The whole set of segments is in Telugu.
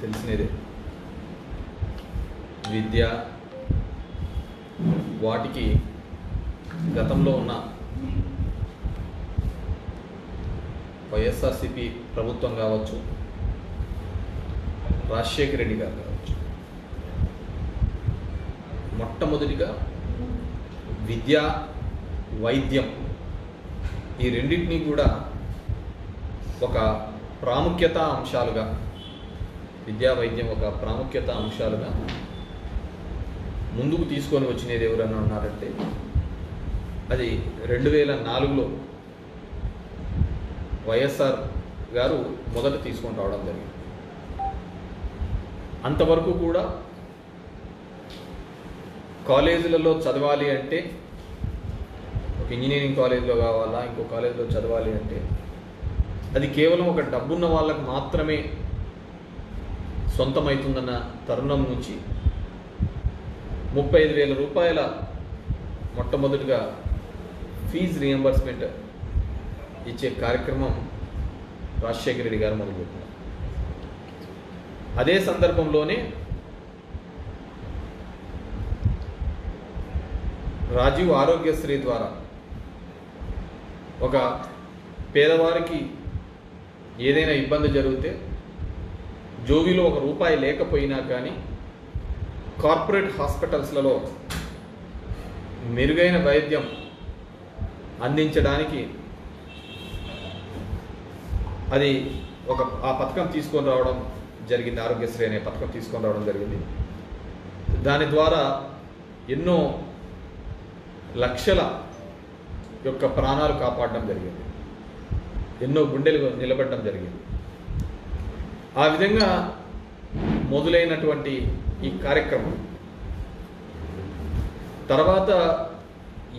తెలిసినదే. విద్య వాటికి గతంలో ఉన్న వైఎస్ఆర్సిపి ప్రభుత్వం కావచ్చు రాజశేఖర రెడ్డి గారు కావచ్చు మొట్టమొదటిగా విద్య వైద్యం ఈ రెండింటినీ కూడా ఒక ప్రాముఖ్యత అంశాలుగా విద్యా వైద్యం ఒక ప్రాముఖ్యత అంశాలుగా ముందుకు తీసుకొని వచ్చినది ఎవరన్నా ఉన్నారంటే అది రెండు వేల నాలుగులో వైఎస్ఆర్ గారు మొదట తీసుకొని రావడం జరిగింది. అంతవరకు కూడా కాలేజీలలో చదవాలి అంటే ఒక ఇంజనీరింగ్ కాలేజీలో కావాలా ఇంకో కాలేజీలో చదవాలి అంటే అది కేవలం ఒక డబ్బున్న వాళ్ళకు మాత్రమే సొంతమవుతుందన్న తరుణం నుంచి ముప్పై ఐదు వేల రూపాయల మొట్టమొదటిగా ఫీజు రియంబర్స్మెంట్ ఇచ్చే కార్యక్రమం రాజశేఖర రెడ్డి గారు మొదలుపెట్టారు అదే సందర్భంలోనే రాజీవ్ ఆరోగ్యశ్రీ ద్వారా ఒక పేదవారికి ఏదైనా ఇబ్బంది జరిగితే జోబీలో ఒక రూపాయి లేకపోయినా కానీ కార్పొరేట్ హాస్పిటల్స్లలో మెరుగైన వైద్యం అందించడానికి అది ఒక ఆ పథకం తీసుకొని రావడం జరిగింది ఆరోగ్యశ్రీ అనే పథకం తీసుకొని రావడం జరిగింది. దాని ద్వారా ఎన్నో లక్షల యొక్క ప్రాణాలు కాపాడడం జరిగింది. ఎన్నో గుండెలు నిలబడడం జరిగింది. ఆ విధంగా మొదలైనటువంటి ఈ కార్యక్రమం. తర్వాత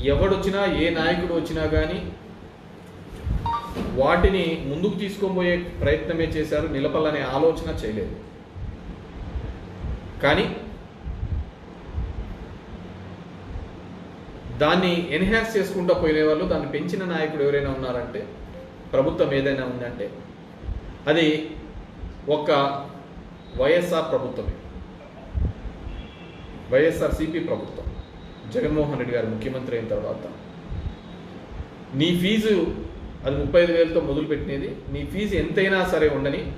ఎవడొచ్చినా ఏ నాయకుడు వచ్చినా కానీ వాటిని ముందుకు తీసుకొని ప్రయత్నమే చేశారు. నిలపాలనే ఆలోచన చేయలేదు. కానీ దాన్ని ఎన్హాన్స్ చేసుకుంటూ పోయే వాళ్ళు దాన్ని పెంచిన నాయకుడు ఎవరైనా ఉన్నారంటే ప్రభుత్వం ఏదైనా ఉందంటే అది ఒక వైఎస్ఆర్ ప్రభుత్వమే. వైఎస్ఆర్ సిపి ప్రభుత్వం. జగన్మోహన్ రెడ్డి గారు ముఖ్యమంత్రి అయిన తర్వాత. నీ ఫీజు అది ముప్పై ఐదు వేలతో మొదలుపెట్టినది. నీ ఫీజు ఎంతైనా సరే ఉండని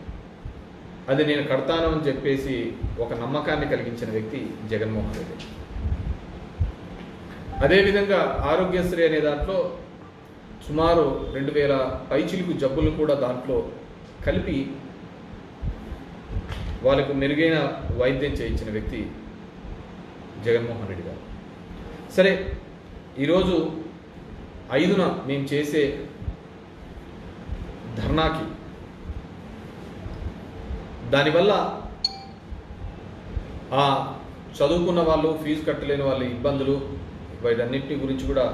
అది నేను కడతాను అని చెప్పేసి ఒక నమ్మకాన్ని కలిగించిన వ్యక్తి జగన్మోహన్ రెడ్డి. అదేవిధంగా ఆరోగ్యశ్రీ అనే దాంట్లో సుమారు రెండు వేల పైచిలుకు జబ్బులు కూడా దాంట్లో కలిపి వాళ్ళకు మెరుగైన వైద్యం చేయించిన వ్యక్తి జగన్మోహన్ రెడ్డి గారు. సరే ఈరోజు ఐదున మేము చేసే ధర్నాకి దానివల్ల ఆ చదువుకున్న వాళ్ళు ఫీజు కట్టలేని వాళ్ళ ఇబ్బందులు వీటన్నిటి గురించి కూడా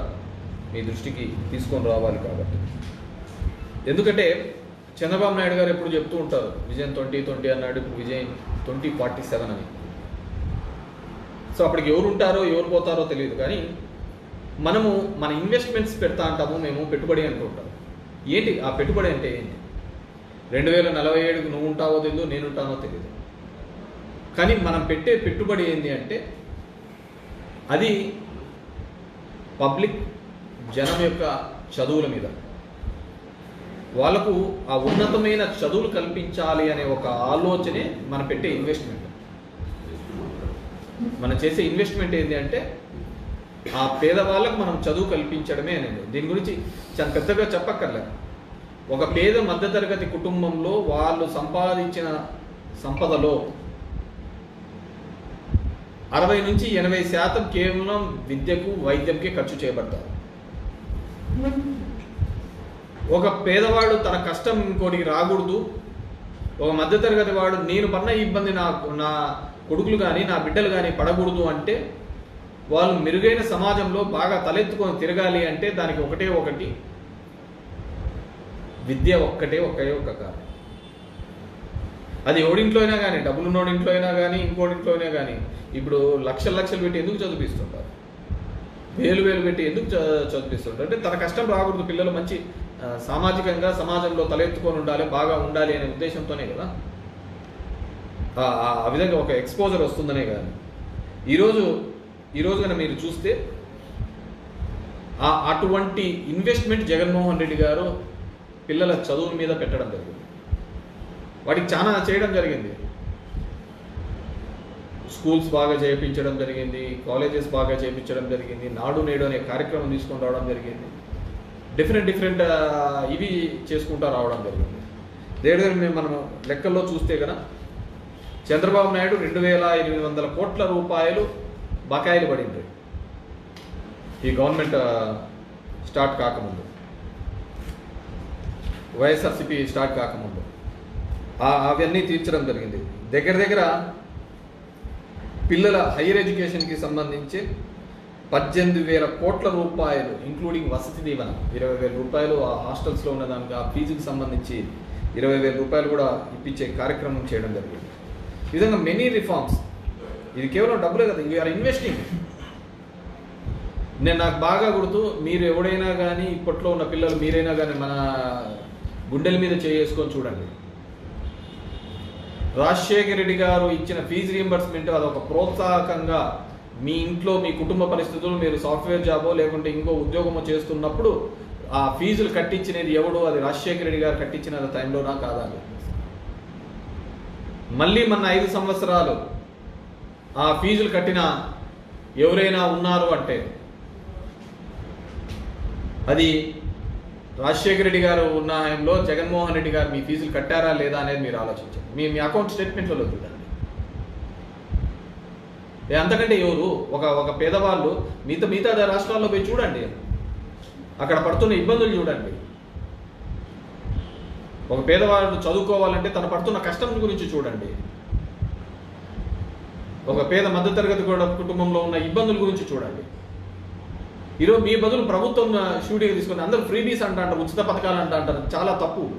మీ దృష్టికి తీసుకొని రావాలి కాబట్టి. ఎందుకంటే చంద్రబాబు నాయుడు గారు ఎప్పుడు చెప్తూ ఉంటారు విజయన్ ట్వంటీ ట్వంటీ అన్నాడు ఇప్పుడు విజయన్ ట్వంటీ ఫార్టీ సెవెన్ అని. సో అప్పటికి ఎవరు ఉంటారో ఎవరు పోతారో తెలియదు. కానీ మనము మన ఇన్వెస్ట్మెంట్స్ పెడతా అంటాము మేము పెట్టుబడి అనుకుంటాం ఏంటి? ఆ పెట్టుబడి అంటే ఏంటి? రెండు వేల నలభై ఏడుకు నువ్వు ఉంటావో తెలియదు నేను ఉంటానో తెలియదు కానీ మనం పెట్టే పెట్టుబడి ఏంటి అంటే అది పబ్లిక్ జనం యొక్క చదువుల మీద. వాళ్ళకు ఆ ఉన్నతమైన చదువులు కల్పించాలి అనే ఒక ఆలోచనే మనం పెట్టే ఇన్వెస్ట్మెంట్ మనం చేసే ఇన్వెస్ట్మెంట్ ఏంటి అంటే ఆ పేదవాళ్ళకు మనం చదువు కల్పించడమే అనేది. దీని గురించి చాలా పెద్దగా చెప్పక్కర్లేదు. ఒక పేద మధ్యతరగతి కుటుంబంలో వాళ్ళు సంపాదించిన సంపదలో అరవై నుంచి ఎనభై శాతం కేవలం విద్యకు వైద్యంకే ఖర్చు చేయబడతారు. ఒక పేదవాడు తన కష్టం ఇంకోటికి రాకూడదు. ఒక మధ్యతరగతి వాడు నేను పడిన ఇబ్బంది నా నా కొడుకులు కానీ నా బిడ్డలు కానీ పడకూడదు అంటే వాళ్ళు మెరుగైన సమాజంలో బాగా తలెత్తుకొని తిరగాలి అంటే దానికి ఒకటే ఒకటి. విద్య ఒక్కటే ఒకే ఒక కారణం. అది ఎవడింట్లో అయినా కానీ డబ్బులున్నోడింట్లో అయినా కానీ ఇంకోడింట్లో అయినా కానీ ఇప్పుడు లక్షలు లక్షలు పెట్టి ఎందుకు చదివిస్తుంటారు? వేలు వేలు పెట్టి ఎందుకు చదివిస్తుంటారు? అంటే తన కష్టం రాకూడదు పిల్లలు మంచి సామాజికంగా సమాజంలో తలెత్తుకొని ఉండాలి బాగా ఉండాలి అనే ఉద్దేశంతోనే కదా? ఆ- ఆ- విధంగా ఒక ఎక్స్పోజర్ వస్తుందనే కానీ ఈరోజు ఈరోజు కనుక మీరు చూస్తే ఆ అటువంటి ఇన్వెస్ట్మెంట్ జగన్మోహన్ రెడ్డి గారు పిల్లల చదువుల మీద పెట్టడం జరిగింది. వాటికి చాలా చేయడం జరిగింది. స్కూల్స్ బాగా చేయించడం జరిగింది కాలేజెస్ బాగా చేయించడం జరిగింది నాడు నేడు అనే కార్యక్రమం తీసుకొని రావడం జరిగింది. డిఫరెంట్ డిఫరెంట్ uh, ఇవి చేసుకుంటూ రావడం జరిగింది. దగ్గర మనం లెక్కల్లో చూస్తే కదా చంద్రబాబు నాయుడు రెండు వేల ఎనిమిది వందల కోట్ల రూపాయలు బకాయిలు పడింది ఈ గవర్నమెంట్ స్టార్ట్ కాకముందు. వైఎస్ఆర్సిపి స్టార్ట్ కాకముందు. అవన్నీ తీర్చడం జరిగింది. దగ్గర దగ్గర పిల్లల హైయర్ ఎడ్యుకేషన్కి సంబంధించి పద్దెనిమిది వేల కోట్ల రూపాయలు ఇంక్లూడింగ్ వసతి దీవెన. ఇరవై వేల రూపాయలు ఆ హాస్టల్స్లో ఉన్న దానికి ఆ ఫీజుకి సంబంధించి ఇరవై వేల రూపాయలు కూడా ఇప్పించే కార్యక్రమం చేయడం జరిగింది. ఈ విధంగా మెనీ రిఫార్మ్స్ ఇది కేవలం డబ్బులే కదా ఆర్ ఇన్వెస్టింగ్ నేను నాకు బాగా గుర్తు మీరు ఎవడైనా కానీ ఇప్పట్లో ఉన్న పిల్లలు మీరైనా కానీ మన గుండెల మీద చేసుకొని చూడండి. రాజశేఖర రెడ్డి గారు ఇచ్చిన ఫీజు రీఎంబర్స్మెంట్ అదొక ప్రోత్సాహకంగా మీ ఇంట్లో మీ కుటుంబ పరిస్థితులు మీరు సాఫ్ట్వేర్ జాబో లేకుంటే ఇంకో ఉద్యోగమో చేస్తున్నప్పుడు ఆ ఫీజులు కట్టించినది ఎవడు? అది రాజశేఖర రెడ్డి గారు కట్టించిన టైంలోనా కాదా? మళ్ళీ మన ఐదు సంవత్సరాలు ఆ ఫీజులు కట్టిన ఎవరైనా ఉన్నారు అంటే అది రాజశేఖర రెడ్డి గారు ఉన్న హయాంలో జగన్మోహన్ రెడ్డి గారు మీ ఫీజులు కట్టారా లేదా అనేది మీరు ఆలోచించండి. మీ మీ అకౌంట్ స్టేట్మెంట్లలో చూడాలి అంతకంటే ఎవరు? ఒక ఒక పేదవాళ్ళు మిగతా మిగతా రాష్ట్రాల్లో పోయి చూడండి. అక్కడ పడుతున్న ఇబ్బందులు చూడండి. ఒక పేదవాడు చదువుకోవాలంటే తను పడుతున్న కష్టం గురించి చూడండి. ఒక పేద మధ్యతరగతి కూడా కుటుంబంలో ఉన్న ఇబ్బందుల గురించి చూడండి. ఈరోజు మీ బదులు ప్రభుత్వం షూటింగ్ తీసుకుని అందరూ ఫ్రీబీస్ అంట అంటారు ఉచిత పథకాలు అంట అంటారు. చాలా తప్పు.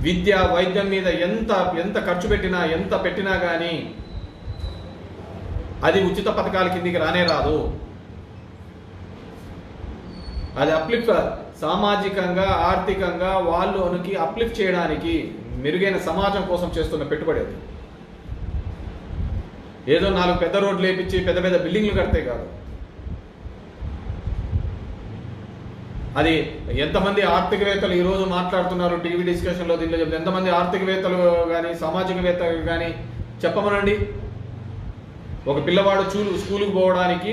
విద్య వైద్యం మీద ఎంత ఎంత ఖర్చు పెట్టినా ఎంత పెట్టినా కానీ అది ఉచిత పథకాల కిందికి రానే రాదు. అది అప్లిఫ్ట్ సామాజికంగా ఆర్థికంగా వాళ్ళకి అప్లిఫ్ట్ చేయడానికి మెరుగైన సమాజం కోసం చేస్తున్న పెట్టుబడి అది. ఏదో నాలుగు పెద్ద రోడ్లు వేపించి పెద్ద పెద్ద బిల్డింగ్లు కడితే కాదు. అది ఎంతమంది ఆర్థికవేత్తలు ఈరోజు మాట్లాడుతున్నారు టీవీ డిస్కషన్లో దీంట్లో చెప్తే ఎంతమంది ఆర్థికవేత్తలు కానీ సామాజికవేత్తలు కానీ చెప్పమనండి. ఒక పిల్లవాడు చూ స్కూలుకు పోవడానికి